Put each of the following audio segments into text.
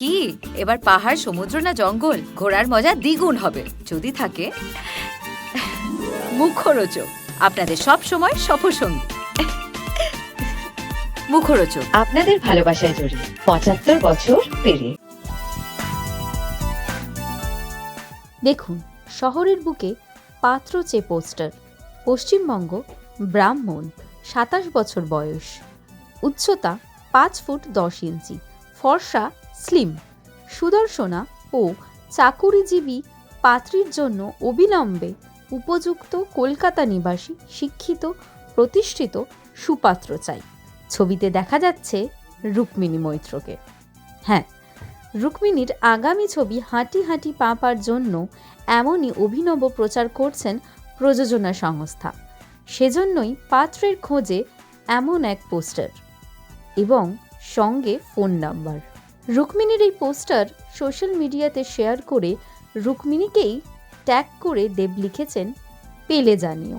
কি? এবার পাহাড় সমুদ্র না জঙ্গল? ঘোরার মজা দ্বিগুণ হবে। যদি থাকে মুখরোচক। আপনাদের সব সময় সফরসঙ্গী। মুখরোচক। আপনাদের ভালোবাসায় জড়িয়ে পঁচাত্তর বছর পেরিয়ে। দেখুন শহরের বুকে পাত্র চে পোস্টার। পশ্চিমবঙ্গ ব্রাহ্মণ সাতাশ বছর বয়স। উচ্চতা পাঁচ ফুট দশ ইঞ্চি। ফর্সা স্লিম, সুদর্শনা ও চাকুরিজীবী পাত্রীর জন্য অবিলম্বে উপযুক্ত কলকাতা নিবাসী শিক্ষিত, প্রতিষ্ঠিত সুপাত্র চাই। ছবিতে দেখা যাচ্ছে রুক্মিণী মৈত্রকে। হ্যাঁ রুক্মিণীর আগামী ছবি হাঁটি হাঁটি পাঁপার জন্য এমনই অভিনব প্রচার করছেন প্রযোজনা সংস্থা। সেজন্যই পাত্রের খোঁজে এমন এক পোস্টার এবং সঙ্গে ফোন নাম্বার। রুক্মিণীর এই পোস্টার সোশ্যাল মিডিয়াতে শেয়ার করে রুক্মিণীকেই ট্যাগ করে দেব লিখেছেন, পেলে জানিও।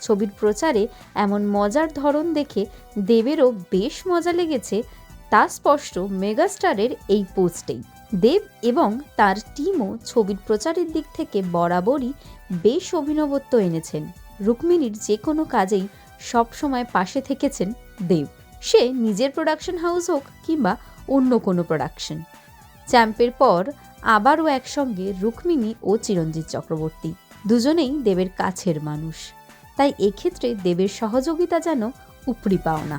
ছবির প্রচারে এমন মজার ধরন দেখে দেবেরও বেশ মজা লেগেছে, তা স্পষ্ট মেগাস্টারের এই পোস্টেই। দেব এবং তার টিমও ছবির প্রচারের দিক থেকে বরাবরই বেশ অভিনবত্ব এনেছেন। রুক্মিণীর যে কোনো কাজেই সবসময় পাশে থেকেছেন দেব। সে নিজের প্রোডাকশন হাউস হোক কিংবা অন্য কোনো প্রোডাকশন চ্যাম্পের পর আবারও একসঙ্গে রুক্মিণী ও চিরঞ্জিত চক্রবর্তী। দুজনেই দেবের কাছের মানুষ। তাই এক্ষেত্রে দেবের সহযোগিতা যেন উপরি পাওনা।